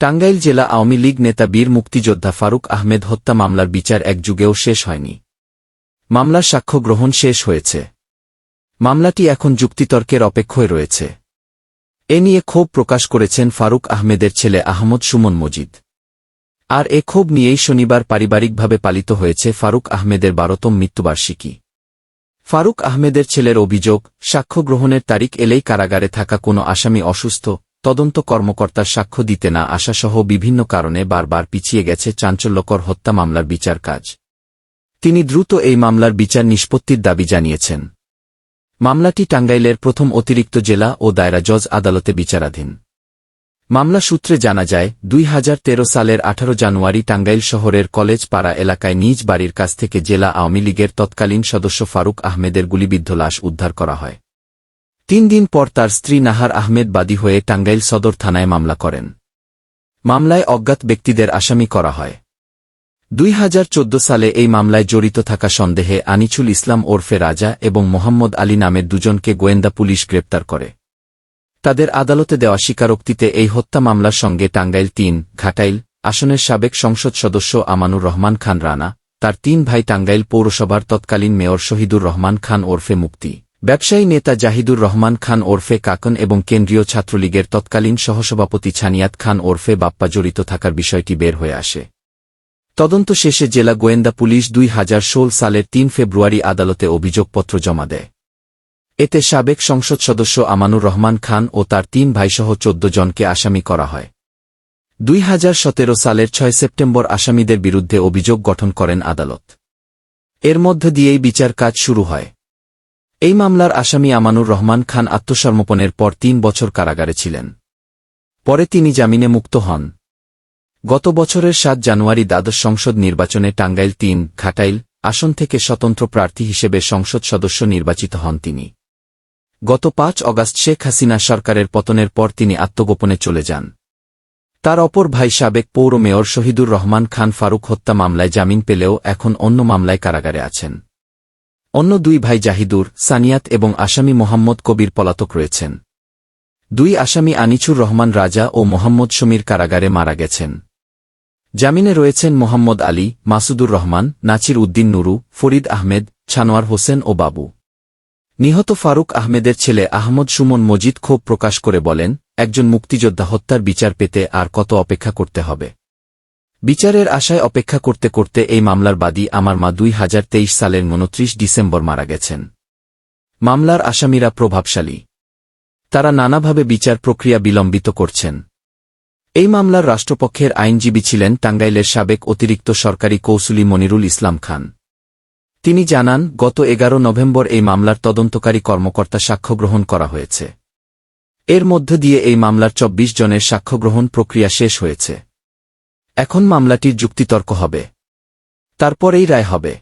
টাঙ্গাইল জেলা আওয়ামী লীগ নেতা বীর মুক্তিযোদ্ধা ফারুক আহমেদ হত্যা মামলার বিচার এক যুগেও শেষ হয়নি। মামলার সাক্ষ্য গ্রহণ শেষ হয়েছে। মামলাটি এখন যুক্তিতর্কের অপেক্ষায় রয়েছে। এ নিয়ে ক্ষোভ প্রকাশ করেছেন ফারুক আহমেদের ছেলে আহমদ সুমন মজিদ। আর এ ক্ষোভ নিয়েই শনিবার পারিবারিকভাবে পালিত হয়েছে ফারুক আহমেদের বারোতম মৃত্যুবার্ষিকী। ফারুক আহমেদের ছেলের অভিযোগ, সাক্ষ্য গ্রহণের তারিখ এলেই কারাগারে থাকা কোনো আসামি অসুস্থ তদন্ত কর্মকর্তার সাক্ষ্য দিতে না আসাসহ বিভিন্ন কারণে বারবার পিছিয়ে গেছে চাঞ্চল্যকর হত্যা মামলার বিচার কাজ। তিনি দ্রুত এই মামলার বিচার নিষ্পত্তির দাবি জানিয়েছেন। মামলাটি টাঙ্গাইলের প্রথম অতিরিক্ত জেলা ও দায়রা জজ আদালতে বিচারাধীন। মামলা সূত্রে জানা যায়, দুই হাজার তেরো সালের আঠারো জানুয়ারি টাঙ্গাইল শহরের কলেজ পাড়া এলাকায় নিজ বাড়ির কাছ থেকে জেলা আওয়ামী লীগের তৎকালীন সদস্য ফারুক আহমেদের গুলিবিদ্ধ লাশ উদ্ধার করা হয়। তিন দিন পর তার স্ত্রী নাহার আহমেদ বাদী হয়ে টাঙ্গাইল সদর থানায় মামলা করেন। মামলায় অজ্ঞাত ব্যক্তিদের আসামি করা হয়। দুই হাজার চোদ্দ সালে এই মামলায় জড়িত থাকা সন্দেহে আনিছুল ইসলাম ওরফে রাজা এবং মোহাম্মদ আলী নামের দুজনকে গোয়েন্দা পুলিশ গ্রেপ্তার করে। তাদের আদালতে দেওয়া স্বীকারোক্তিতে এই হত্যা মামলার সঙ্গে টাঙ্গাইল তিন, ঘাটাইল, আসনের সাবেক সংসদ সদস্য আমানুর রহমান খান রানা, তার তিন ভাই টাঙ্গাইল পৌরসভার তৎকালীন মেয়র শহীদুর রহমান খান ওরফে মুক্তি। ব্যবসায়ী নেতা জাহিদুর রহমান খান ওরফে কাকন এবং কেন্দ্রীয় ছাত্রলীগের তৎকালীন সহসভাপতি ছানিয়াত খান ওরফে বাপ্পা জড়িত থাকার বিষয়টি বের হয়ে আসে। তদন্ত শেষে জেলা গোয়েন্দা পুলিশ দুই হাজার ষোল সালের তিন ফেব্রুয়ারি আদালতে অভিযোগপত্র জমা দেয়। এতে সাবেক সংসদ সদস্য আমানুর রহমান খান ও তার তিন ভাইসহ চোদ্দ জনকে আসামি করা হয়। দুই হাজার সতেরো সালের ছয় সেপ্টেম্বর আসামিদের বিরুদ্ধে অভিযোগ গঠন করেন আদালত। এর মধ্য দিয়েই বিচার কাজ শুরু হয়। এই মামলার আসামি আমানুর রহমান খান আত্মসমর্পণের পর তিন বছর কারাগারে ছিলেন। পরে তিনি জামিনে মুক্ত হন। গত বছরের সাত জানুয়ারি দ্বাদশ সংসদ নির্বাচনে টাঙ্গাইল তিন, ঘাটাইল, আসন থেকে স্বতন্ত্র প্রার্থী হিসেবে সংসদ সদস্য নির্বাচিত হন তিনি। গত পাঁচ অগাস্ট শেখ হাসিনা সরকারের পতনের পর তিনি আত্মগোপনে চলে যান। তার অপর ভাই সাবেক পৌর মেয়র শহীদুর রহমান খান ফারুক হত্যা মামলায় জামিন পেলেও এখন অন্য মামলায় কারাগারে আছেন। অন্য দুই ভাই জাহিদুর, সানিয়াত এবং আসামি মোহাম্মদ কবির পলাতক রয়েছেন। দুই আসামি আনিছুর রহমান রাজা ও মোহাম্মদ সমীর কারাগারে মারা গেছেন। জামিনে রয়েছেন মোহাম্মদ আলী, মাসুদুর রহমান নাচির উদ্দিন নুরু, ফরিদ আহমেদ, ছানোয়ার হোসেন ও বাবু। নিহত ফারুক আহমেদের ছেলে আহমদ সুমন মজিদ ক্ষোভ প্রকাশ করে বলেন, একজন মুক্তিযোদ্ধা হত্যার বিচার পেতে আর কত অপেক্ষা করতে হবে। বিচারের আশায় অপেক্ষা করতে করতে এই মামলার বাদী আমার মা দুই হাজার তেইশ সালের উনত্রিশ ডিসেম্বর মারা গেছেন। মামলার আসামিরা প্রভাবশালী। তারা নানাভাবে বিচার প্রক্রিয়া বিলম্বিত করছেন। এই মামলার রাষ্ট্রপক্ষের আইনজীবী ছিলেন টাঙ্গাইলের সাবেক অতিরিক্ত সরকারি কৌসুলি মনিরুল ইসলাম খান। তিনি জানান, গত এগারো নভেম্বর এই মামলার তদন্তকারী কর্মকর্তা সাক্ষ্য গ্রহণ করা হয়েছে। এর মধ্য দিয়ে এই মামলার ২৪ জনের সাক্ষ্য গ্রহণ প্রক্রিয়া শেষ হয়েছে। এখন মামলাটির যুক্তিতর্ক হবে। তারপরেই রায় হবে।